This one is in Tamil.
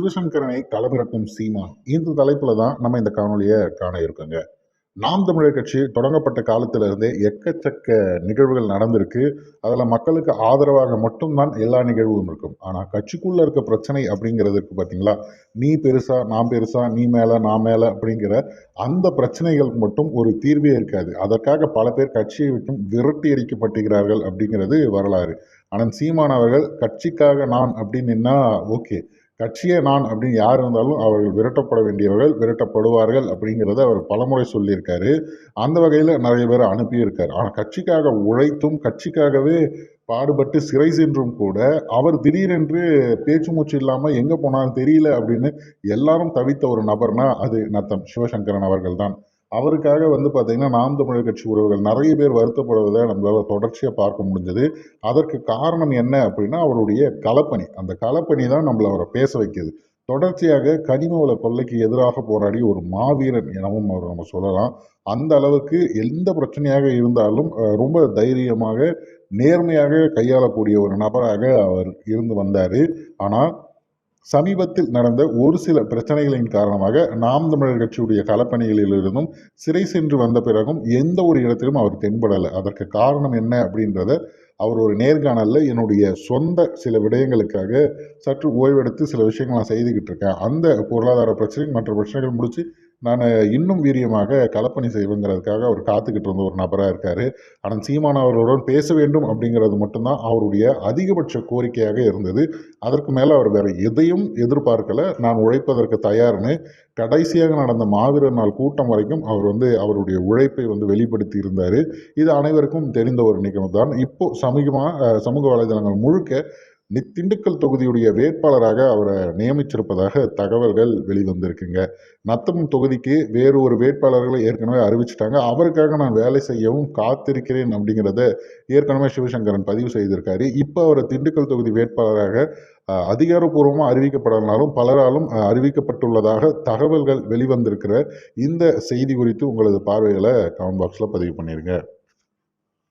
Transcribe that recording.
சிவசங்கரனை களமிறக்கும் சீமான் இந்த தலைப்புல தான் நம்ம இந்த காணொலியை காண இருக்கோங்க. நாம் தமிழர் கட்சி தொடங்கப்பட்ட காலத்திலிருந்தே எக்கச்சக்க நிகழ்வுகள் நடந்திருக்கு. அதில் மக்களுக்கு ஆதரவாக மட்டும்தான் எல்லா நிகழ்வும் இருக்கும். ஆனால் கட்சிக்குள்ளே இருக்க பிரச்சனை அப்படிங்கிறதுக்கு பார்த்தீங்களா நீ பெருசா நான் பெருசா நீ மேலே நான் மேலே அப்படிங்கிற அந்த பிரச்சனைகளுக்கு மட்டும் ஒரு தீர்வே இருக்காது. அதற்காக பல பேர் கட்சியை விட்டும் விரட்டி அடிக்கப்பட்டுகிறார்கள் அப்படிங்கிறது வரலாறு. ஆனால் சீமான் அவர்கள் கட்சிக்காக நான் அப்படின்னு ஓகே. கட்சியே நான் அப்படின்னு யார் இருந்தாலும் அவர்கள் விரட்டப்பட வேண்டியவர்கள் விரட்டப்படுவார்கள் அப்படிங்கிறத அவர் பலமுறை சொல்லியிருக்காரு. அந்த வகையில் நிறைய பேர் அனுப்பியிருக்கார். ஆனால் கட்சிக்காக உழைத்தும் கட்சிக்காகவே பாடுபட்டு சிறை சென்றும் கூட அவர் திடீரென்று பேச்சு மூச்சு இல்லாமல் எங்கே போனாலும் தெரியல அப்படின்னு எல்லாரும் தவித்த ஒரு நபர்னா அது நத்தம். சிவசங்கரன் அவர்கள் தான் அவருக்காக வந்து பார்த்தீங்கன்னா நாம் தமிழர் கட்சி உறவுகள் நிறைய பேர் வருத்தப்படுவதை நம்மளால் தொடர்ச்சியாக பார்க்க முடிஞ்சது. அதற்கு காரணம் என்ன அப்படின்னா அவருடைய களப்பணி. அந்த களப்பணி தான் நம்மளை அவரை பேச வைக்கிது. தொடர்ச்சியாக கனிம வள கொள்ளைக்கு எதிராக போராடி ஒரு மாவீரன் எனவும் அவர் நம்ம சொல்லலாம். அந்த அளவுக்கு எந்த பிரச்சனையாக இருந்தாலும் ரொம்ப தைரியமாக நேர்மையாக கையாளக்கூடிய ஒரு நபராக அவர் இருந்து வந்தார். ஆனால் சமீபத்தில் நடந்த ஒரு சில பிரச்சனைகளின் காரணமாக நாம் தமிழர் கட்சியுடைய களப்பணிகளிலிருந்தும் சிறை சென்று வந்த பிறகும் எந்த ஒரு இடத்திலும் அவர் தென்படலை. அதற்கு காரணம் என்ன அப்படின்றத அவர் ஒரு நேர்காணலில் என்னுடைய சொந்த சில விடயங்களுக்காக சற்று ஓய்வெடுத்து சில விஷயங்கள் நான் செய்துக்கிட்டு இருக்கேன். அந்த பொருளாதார பிரச்சனை மற்ற பிரச்சனைகள் முடித்து நான் இன்னும் வீரியமாக களப்பணி செய்வேங்கிறதுக்காக அவர் காத்துக்கிட்டு இருந்த ஒரு நபராக இருக்கார். ஆனால் சீமான் அவர்களுடன் பேச வேண்டும் அப்படிங்கிறது மட்டும்தான் அவருடைய அதிகபட்ச கோரிக்கையாக இருந்தது. அதற்கு மேலே அவர் வேறு எதையும் எதிர்பார்க்கலை. நான் உழைப்பதற்கு தயார்னு கடைசியாக நடந்த மாவீரர் நாள் கூட்டம் வரைக்கும் அவர் வந்து அவருடைய உழைப்பை வந்து வெளிப்படுத்தி இருந்தார். இது அனைவருக்கும் தெரிந்த ஒரு நிகழ்வு தான் இப்போது சமூகமாக சமூக வலைதளங்கள் முழுக்க திண்டுக்கல் தொகுதியுடைய வேட்பாளராக அவரை நியமிச்சிருப்பதாக தகவல்கள் வெளிவந்திருக்குங்க. நத்தம் தொகுதிக்கு வேறு ஒரு வேட்பாளர்களை ஏற்கனவே அறிவிச்சிட்டாங்க. அவருக்காக நான் வேலை செய்யவும் காத்திருக்கிறேன் அப்படிங்கிறத ஏற்கனவே சிவசங்கரன் பதிவு செய்திருக்காரு. இப்போ அவர் திண்டுக்கல் தொகுதி வேட்பாளராக அதிகாரப்பூர்வமாக அறிவிக்கப்படலனாலும் பலராலும் அறிவிக்கப்பட்டுள்ளதாக தகவல்கள் வெளிவந்திருக்கிற இந்த செய்தி குறித்து உங்களது பார்வைகளை கமெண்ட் பாக்ஸில் பதிவு பண்ணிடுங்க